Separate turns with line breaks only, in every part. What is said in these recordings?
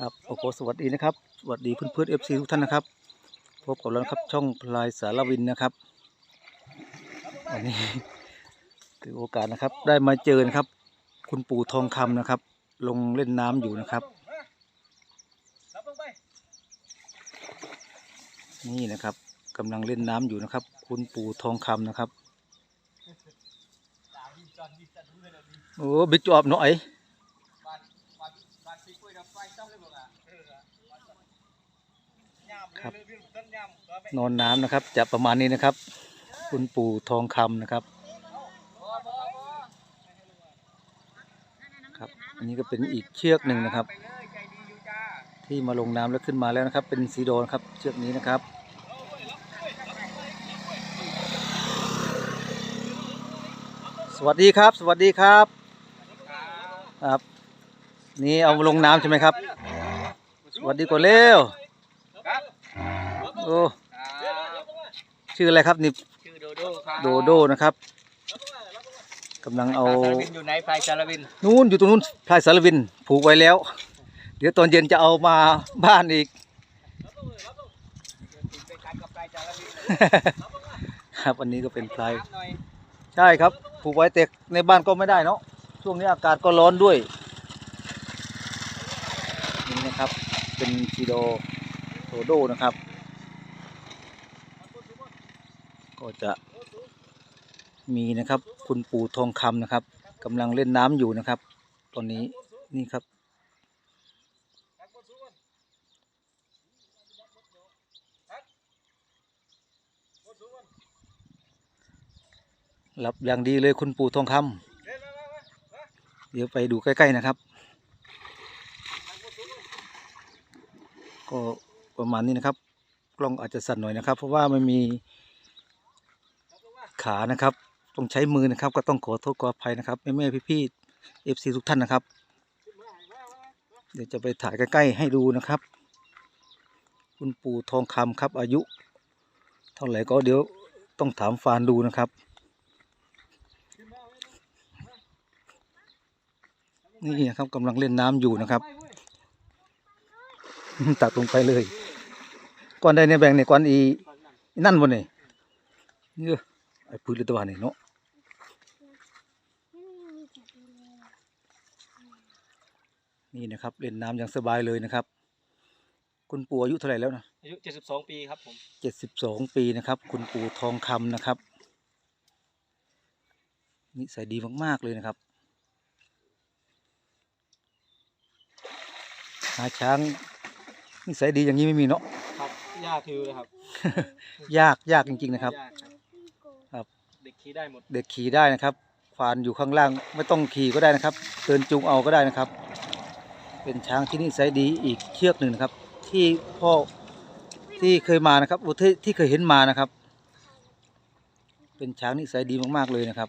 ครับโอ้โหสวัสดีนะครับสวัสดีเพื่อนเพื่อนเอฟซีทุกท่านนะครับพบกับเราครับช่องพลายสารวินนะครับวันนี้ถือโอกาสนะครับ ได้มาเจอนะครับ คุณปู่ทองคำนะครับ ลงเล่นน้ำอยู่นะครับ นี่นะครับกำลังเล่นน้ำอยู่นะครับ คุณปู่ทองคำนะครับโอ้บิ๊กจอบหน่อย ครับนอนน้ำนะครับ จะประมาณนี้นะครับ คุณปู่ทองคำนะครับ ครับ อันนี้ก็เป็นอีกเชือกหนึ่งนะครับ ที่มาลงน้ำแล้วขึ้นมาแล้วนะครับ เป็นสีโดนครับเชือกนี้นะครับสวัสดีครับ สวัสดีครับ ครับ นี่เอาลงน้ำใช่ไหมครับ สวัสดีก่อนเร็ว โอ้ชื่ออะไรครับนี่
ชื่อโดโดครับ
โดโดนะครับกำลังเอา
สารวินอยู่ไหนไฟสารวิน
นู้นอยู่ตรงนู้นพลายสารวินผูกไว้แล้ว เดี๋ยวตอนเย็นจะเอามาบ้านอีก
ไปกันกับไฟสารวิน
ครับอันนี้ก็เป็นพลาย
หน่อย
ใช่ครับผูกไว้แต่ในบ้านก็ไม่ได้เนาะช่วงนี้อากาศก็ร้อนด้วยนี่นะครับเป็นกิโลโดโดนะครับ ก็จะมีนะครับ คุณปู่ทองคำนะครับกำลังเล่นน้ำอยู่นะครับ ตอนนี้นี่ครับหลับอย่างดีเลยคุณปู่ทองคำเดี๋ยวไปดูใกล้ๆนะครับ ก็ประมาณนี้นะครับ กล้องอาจจะสั่นหน่อยนะครับ เพราะว่ามันมี ขานะครับ ต้องใช้มือนะครับ ก็ต้องขอโทษขออภัยนะครับแม่แม่ๆพี่ๆเอฟซีทุกท่านนะครับ เดี๋ยวจะไปถ่ายใกล้ๆให้ดูนะครับ คุณปู่ทองคำครับ อายุ เท่าไหร่ก็เดี๋ยวต้องถามฟานดูนะครับ นี่นะครับกำลังเล่นน้ำอยู่นะครับตักลงไปเลยก้อนใดเนี่ยแบ่งเนี่ยก้อนอีนั่นบนนี่เยไอ้ พื้นเลยตัวนี่เนาะนี่นะครับเล่นน้ำอย่างสบายเลยนะครับ คุณปู่อายุเท่าไหร่แล้วนะ
อายุ72ปีครับผม
เจ็ดสิบสองปีนะครับ คุณปู่ทองคำนะครับนิสัยดีมากๆเลยนะครับหาช้างนิสัยดีอย่างนี้ไม่มีเนาะ
ครับยากคือครับ
ยากยากจริง ๆ นะครับ
ยากครับ
ครับ
เด็ก ขี่ได้หมด
เด็กขี่ได้นะครับควานอยู่ข้างล่างไม่ต้องขี่ก็ได้นะครับ เดินจูงเอาก็ได้นะครับ เป็นช้างที่นิสัยดีอีกเชือกหนึ่งนะครับ ที่พ่อที่เคยมานะครับอุที่ที่เคยเห็นมานะครับ เป็นช้างนิสัยดีมากๆเลยนะครับ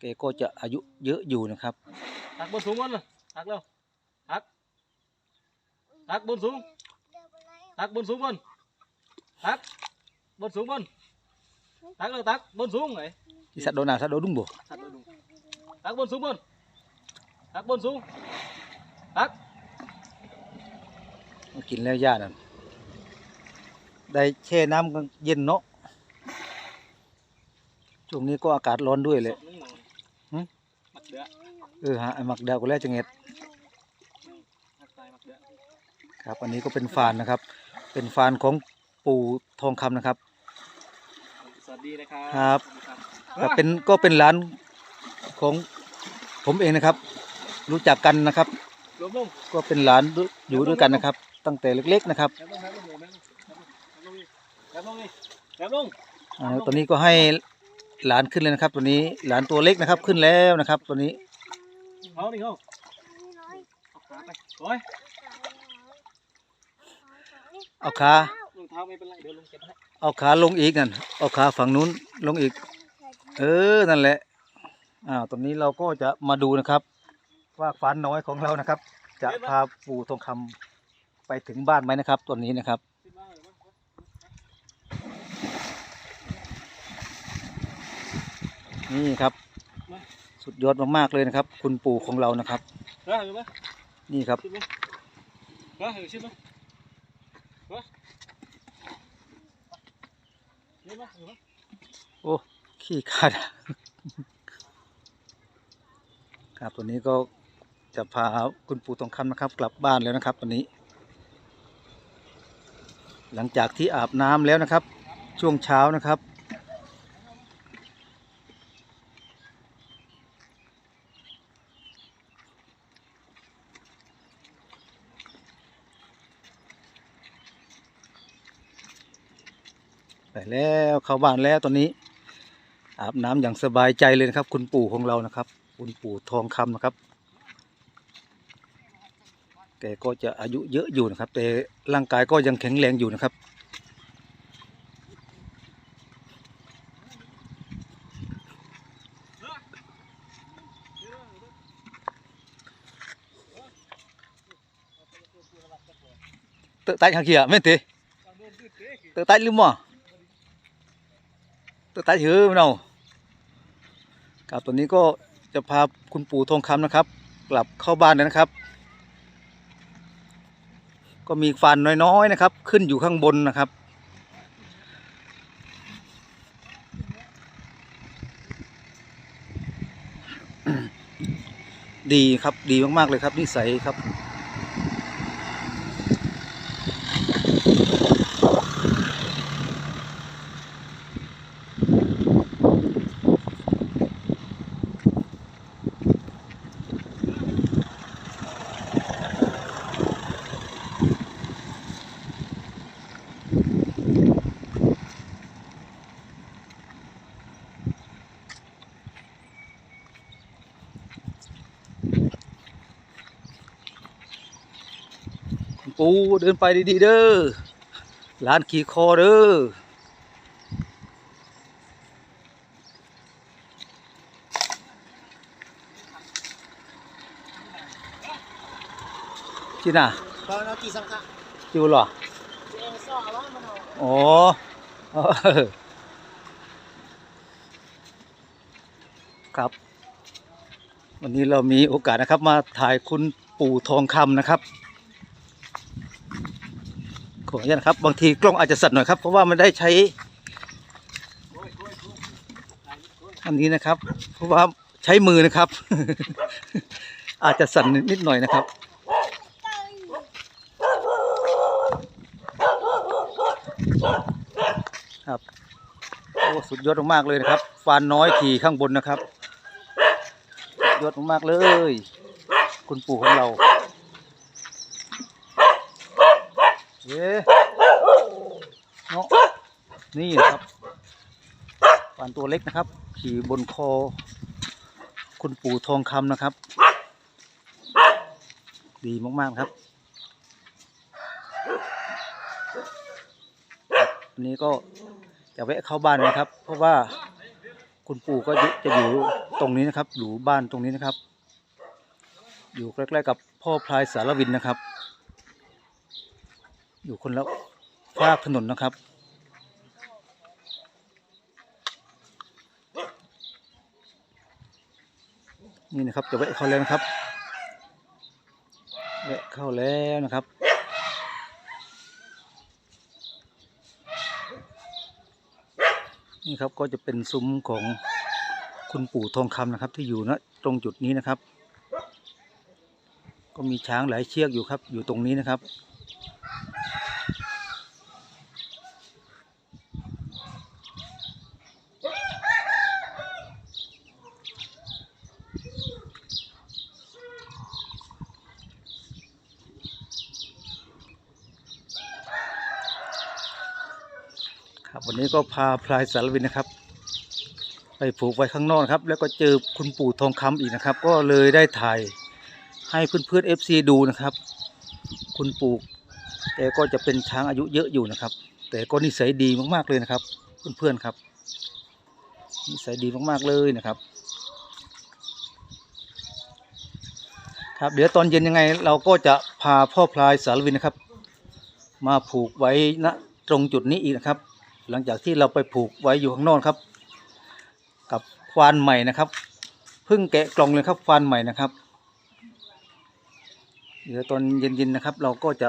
แกก็จะอายุเยอะอยู่นะครับ
ตักบนสูงบนเลยตักเร็วตักตักบนสูงตักบนสูงบนตักบนสูงบนตักเร็วตักบน สูงไง
ที่สัตว์โดนาสัตว์โดดุ้งบ่
ตักดูตักบนสูงบนตักบนสูงตัก
มากินแล้วย่านั่นได้แช่น้ำกันเย็นเนาะช่วงนี้ก็อากาศร้อนด้วยเลย
สดนึ่งหน่อย
หึ
หมักเดือ
เออฮะไอ้หมักดาวก็แล้วจะเงียด
หมักตายหมักเดือ
ครับ อันนี้ก็เป็นฟานนะครับ เป็นฟานของปู่ทองคำนะครับ
ส วัสดีนะครับ
ครับ
สวัสดีครับ
ก็เป็นก็เป็นร้านของผมเองนะครับ รู้จักกันนะครับ
รวมลง
ก็เป็นร้านอยู่ด้วยกันนะครับ ตั้งแต่เล็กๆนะครับ
แอบลงแอบลงแอบลงแอบลงแอบลง
อ่าตอนนี้ก็ให้หลานขึ้นเลยนะครับ ตัวนี้หลานตัวเล็กนะครับขึ้นแล้วนะครับ ตัวนี้
เอาดิเอาเอาขาไปโอ้ย
เอาขา
รองเท้าไม่เป็นไรเดี๋ยวลงเก็บให้
เอาขาลงอีกนั่นเอาขาฝั่งนู้นลงอีก เออนั่นแหละอ่าตอนนี้เราก็จะมาดูนะครับ ว่าฟานน้อยของเรานะครับ จะพาปู่ทองคำไปถึงบ้านไหมนะครับตัวนี้นะครับ
นี่
ครับ สุดยอดมากๆเลยนะครับ คุณปู่ของเรานะครับนี่ครับ โอ้ขี้ขาดครับวันนี้ก็จะพาคุณปู่ทองคำนะครับ กลับบ้านแล้วนะครับวันนี้ หลังจากที่อาบน้ำแล้วนะครับ ช่วงเช้านะครับ ไปแล้วเข้าบ้านแล้วตอนนี้ อาบน้ำอย่างสบายใจเลยนะครับ คุณปู่ของเรานะครับ คุณปู่ทองคำนะครับ แกก็จะอายุเยอะอยู่นะครับ แต่ร่างกายก็ยังแข็งแรงอยู่นะครับ tự tay hàng kia mấy thế tự tay luôn mà tự tay หือ ราครับตอนนี้ก็จะพาคุณปู่ทองคำนะครับ กลับเข้าบ้านแล้วนะครับ ก็มีฟันน้อยๆนะครับ ขึ้นอยู่ข้างบนนะครับดีครับดีมากๆเลยครับนิสัยครับ ปูเดินไปดีๆเด้อร้านขี่คอเด้อที่น่ะ
Kalau nanti sangka
จิวเหรอ
yang salah mana?
อ๋อเออครับ วันนี้เรามีโอกาสนะครับมาถ่ายคุณปู่ทองคำนะครับ ขออนุญาตนะครับ บางทีกล้องอาจจะสั่นหน่อยครับ เพราะว่ามันได้ใช้ อันนี้นะครับ เพราะว่าใช้มือนะครับ อาจจะสั่นนิดหน่อยนะครับ ครับโอ้สุดยอดมากเลยนะครับฟานน้อยขี่ข้างบนนะครับ สุดยอดมากเลย คุณปู่ของเรา เนาะนี่นะครับฟานตัวเล็กนะครับ ขี่บนคอ คุณปู่ทองคำนะครับ ดีมากๆครับวันนี้ก็จะแวะเข้าบ้านนะครับ เพราะว่าคุณปู่ก็จะอยู่ตรงนี้นะครับ อยู่บ้านตรงนี้นะครับ อยู่ใกล้ๆกับพ่อพลายสารวินนะครับ อยู่คนละฝากถนนนะครับ นี่นะครับจะแวะเข้าแล้วนะครับแวะเข้าแล้วนะครับนี่ครับก็จะเป็นซุ้มของคุณปู่ทองคำนะครับ ที่อยู่ณตรงจุดนี้นะครับ ก็มีช้างหลายเชือกอยู่ครับ อยู่ตรงนี้นะครับ ครับวั นี้ก็พาพลายสารวินนะครับ ไปผูกไว้ข้างนอกครับ แล้วก็เจอคุณปู่ทองคำอีกนะครับ ก็เลยได้ถ่ายให้เพื่อนๆเอฟซีดูนะครับ คุณปู่แกก็จะเป็นช้างอายุเยอะอยู่นะครับ แต่ก็นิสัยดีมากๆเลยนะครับ เพื่อนๆครับ นิสัยดีมากๆเลยนะครับ ครับ เดี๋ยวตอนเย็นยังไง เราก็จะพาพ่อพลายสารวินนะครับ มาผูกไว้ณตรงจุดนี้อีกนะครับ หลังจากที่เราไปผูกไว้อยู่ข้างนอกครับ กับควานใหม่นะครับเพิ่งแกะกล่องเลยครับควานใหม่นะครับเดี๋ยวตอนเย็นๆนะครับ เราก็จะ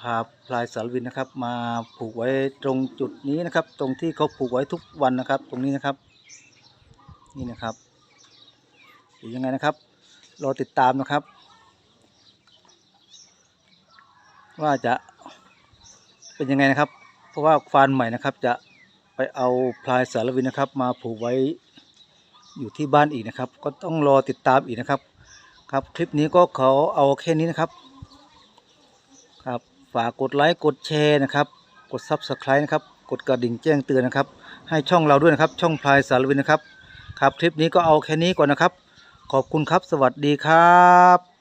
พาพลายสารวินนะครับ มาผูกไว้ตรงจุดนี้นะครับ ตรงที่เขาผูกไว้ทุกวันนะครับ ตรงนี้นะครับ นี่นะครับเดี๋ยวยังไงนะครับรอติดตามนะครับ ว่าจะเป็นยังไงนะครับ เพราะว่าฟานใหม่นะครับ จะไปเอาพลายสารวินนะครับ มาผูกไว้อยู่ที่บ้านอีกนะครับ ก็ต้องรอติดตามอีกนะครับ ครับคลิปนี้ก็ขาเอาแค่นี้นะครับ ครับฝากกดไลค์กดแชร์นะครับ กด Subscribe นะครับกดกระดิ่งแจ้งเตือนนะครับ ให้ช่องเราด้วยนะครับ ช่องพลายสารวินนะครับ ครับคลิปนี้ก็เอาแค่นี้ก่อนนะครับ ขอบคุณครับสวัสดีครับ